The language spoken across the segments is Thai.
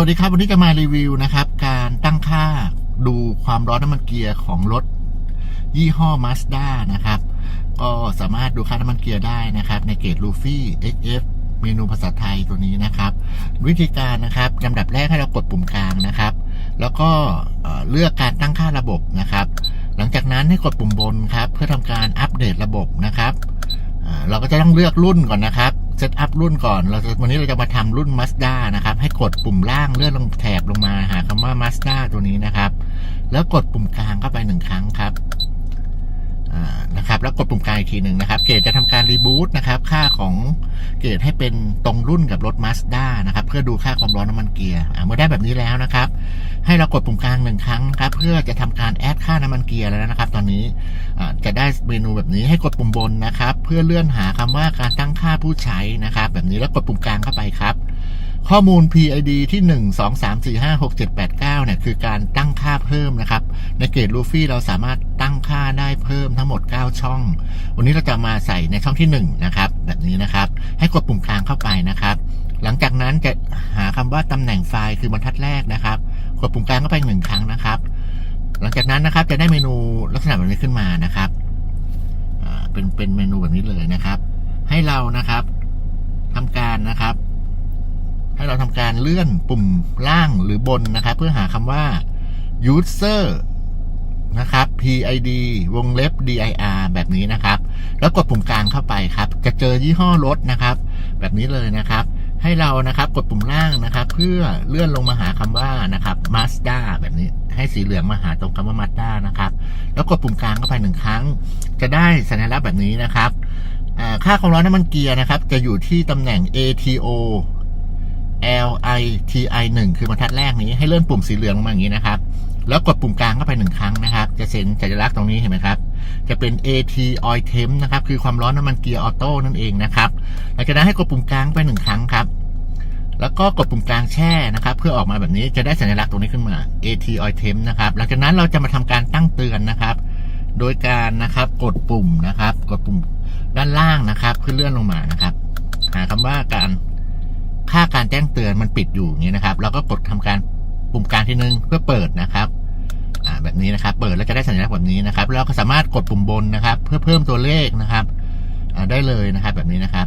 วัสดีครับ วันนี้จะมารีวิวนะครับ การตั้งค่าดูความร้อนน้ำมันเกียร์ของรถ ยี่ห้อ Mazda นะครับ ก็สามารถดูค่าน้ำมันเกียร์ได้นะครับ ในเกรด Luffy XF เมนูภาษาไทยตัวนี้นะครับ วิธีการนะครับลำดับแรกให้เรากดปุ่มกลางนะครับ แล้วก็เลือกการตั้งค่าระบบนะครับ หลังจากนั้นให้กดปุ่มบนครับ เพื่อทำการอัปเดตระบบนะครับเราก็จะต้องเลือกรุ่นก่อนนะครับ เซตอัพรุ่นก่อน เราจะวันนี้เราจะมาทำรุ่น Mazda นะครับ ให้กดปุ่มล่างเลื่อนลงแถบลงมาหาคำว่า Mazda ตัวนี้นะครับ แล้วกดปุ่มกลางเข้าไปหนึ่งครั้งครับ นะครับแล้วกดปุ่มกลางอีกทีหนึ่งนะครับ เกรดจะทำการรีบูตนะครับค่าของเกรดให้เป็นตรงรุ่นกับรถ Mazda นะครับเพื่อดูค่าความร้อนน้ำมันเกียร์เมื่อได้แบบนี้แล้วนะครับ ให้เรากดปุ่มกลางหนึ่งครั้งครับเพื่อจะทำการแอดค่าน้ำมันเกียร์แล้วนะครับ ตอนนี้จะได้เมนูแบบนี้ให้กดปุ่มบนนะครับ เพื่อเลื่อนหาคำว่าการตั้งค่าผู้ใช้นะครับ แบบนี้แล้วกดปุ่มกลางเข้าไปครับข้อมูล PID ที่ 1 2 3 4 5 6 7 8 9เนี่ยคือการตั้งค่าเพิ่มนะครับ ในเกรดลูฟี่เราสามารถ ตั้งค่าได้เพิ่มทั้งหมด 9 ช่อง วันนี้เราจะมาใส่ในช่องที่1นะครับแบบนี้นะครับ ให้กดปุ่มกลางเข้าไปนะครับ หลังจากนั้นจะหาคำว่าตำแหน่งไฟล์คือบรรทัดแรกนะครับกดปุ่มกลางเข้าไปหนึ่งครั้งนะครับ หลังจากนั้นนะครับจะได้เมนูลักษณะแบบนี้ขึ้นมานะครับอ่าเป็นเป็นเมนูแบบนี้เลยนะครับ ให้เรานะครับทำการนะครับ ให้เราทำการเลื่อนปุ่มล่างหรือบนนะครับ เพื่อหาคำว่า user นะครับ PID วงเล็บ dir แบบนี้นะครับ แล้วกดปุ่มกลางเข้าไปครับ จะเจอยี่ห้อรถนะครับ แบบนี้เลยนะครับ ให้เรานะครับกดปุ่มล่างนะครับ เพื่อเลื่อนลงมาหาคำว่านะครับ Mazda แบบนี้ให้สีเหลืองมาหาตรงคำว่า Mazda นะครับ แล้วกดปุ่มกลางเข้าไปหนึ่งครั้ง จะได้สัญลักษณ์แบบนี้นะครับค่าความร้อนน้ำมันเกียร์นะครับ จะอยู่ที่ตำแหน่ง ATO LITI 1 คือบรรทัดแรกนี้ให้เลื่อนปุ่มสีเหลืองลงมาอย่างนี้นะครับ แล้วกดปุ่มกลางเข้าไปหนึ่งครั้งนะครับ จะเซ็นสัญลักษณ์ตรงนี้เห็นไหมครับ จะเป็น AT Oil Temp นะครับ คือความร้อนน้ำมันเกียร์ออโต้นั่นเองนะครับหลังจากนั้นให้กดปุ่มกลางไปหนึ่งครั้งครับ แล้วก็กดปุ่มกลางแช่นะครับ เพื่อออกมาแบบนี้จะได้สัญลักษณ์ตรงนี้ขึ้นมา AT Oil Temp นะครับ หลังจากนั้นเราจะมาทำการตั้งเตือนนะครับ โดยการนะครับกดปุ่มนะครับ กดปุ่มด้านล่างนะครับเพื่อเลื่อนลงมานะครับ หาคำว่าการค่าการแจ้งเตือนมันปิดอยู่อย่างนี้นะครับ เราก็กดทำการปุ่มกลางทีนึงเพื่อเปิดนะครับ แบบนี้นะครับ เปิดแล้วจะได้สัญลักษณ์แบบนี้นะครับแล้วก็สามารถกดปุ่มบนนะครับ เพื่อเพิ่มตัวเลขนะครับได้เลยนะครับ แบบนี้นะครับ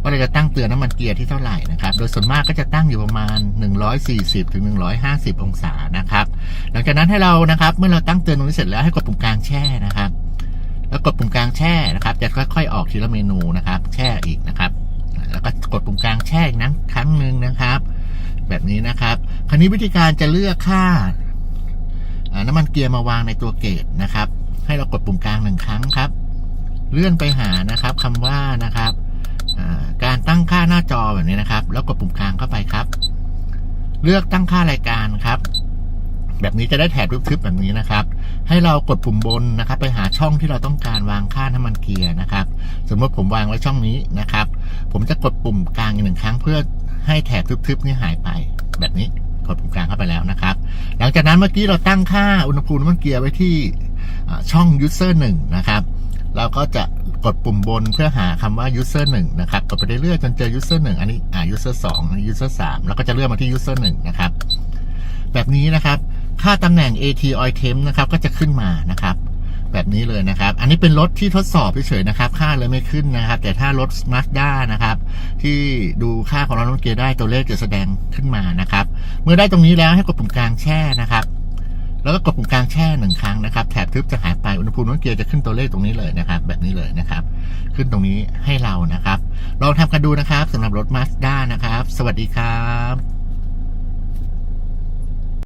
ว่าเราจะตั้งเตือนน้ำมันเกียร์ที่เท่าไหร่นะครับ โดยส่วนมากก็จะตั้งอยู่ประมาณ 140ถึง150 องศานะครับ หลังจากนั้นให้เรานะครับ เมื่อเราตั้งเตือนตรงนี้เสร็จแล้วให้กดปุ่มกลางแช่นะครับ แล้วกดปุ่มกลางแช่นะครับ จะค่อย ๆ ออกทีละเมนูนะครับ แช่อีกนะครับ แล้วก็กดปุ่มกลางแช่อีกนะครั้งหนึ่งนะครับ แบบนี้นะครับ คราวนี้วิธีการจะเลือกค่า น้ำมันเกียร์มาวางในตัวเกตนะครับ ให้เรากดปุ่มกลางหนึ่งครั้งครับ เลื่อนไปหานะครับคำว่านะครับการตั้งค่าหน้าจอแบบนี้นะครับ แล้วกดปุ่มกลางเข้าไปครับ เลือกตั้งค่ารายการครับ แบบนี้จะได้แถบทึบๆแบบนี้นะครับ ให้เรากดปุ่มบนนะครับ ไปหาช่องที่เราต้องการวางค่าน้ำมันเกียร์นะครับ สมมติผมวางไว้ช่องนี้นะครับ ผมจะกดปุ่มกลางอีกหนึ่งครั้งเพื่อให้แถบทึบๆนี้หายไปแบบนี้ กดปุ่มกลางเข้าไปแล้วนะครับ หลังจากนั้นเมื่อกี้เราตั้งค่าอุณหภูมิน้ำมันเกียร์ไว้ที่ช่อง user 1 นะครับ เราก็จะกดปุ่มบนเพื่อหาคำว่า user 1 นะครับ กดไปเรื่อยๆจนเจอ user 1 อันนี้อ่า user 2 อันนี้ user 3 แล้วก็จะเลื่อนมาที่ user 1 นะครับ แบบนี้นะครับ ค่าตำแหน่ง AT Oil Temp นะครับ ก็จะขึ้นมานะครับ แบบนี้เลยนะครับ อันนี้เป็นรถที่ทดสอบเฉยๆนะครับ ค่าเลยไม่ขึ้นนะครับ แต่ถ้ารถ Mazda นะครับ ที่ดูค่าของเราน้ำเกียร์ได้ตัวเลขจะแสดงขึ้นมานะครับ เมื่อได้ตรงนี้แล้วให้กดปุ่มกลางแช่นะครับ แล้วก็กดปุ่มกลางแช่หนึ่งครั้งนะครับ แถบทึบจะหายไป อุณหภูมิน้ำเกียร์จะขึ้นตัวเลขตรงนี้เลยนะครับ แบบนี้เลยนะครับ ขึ้นตรงนี้ให้เรานะครับ ลองทำกันดูนะครับสำหรับรถ Mazda นะครับ สวัสดีครับ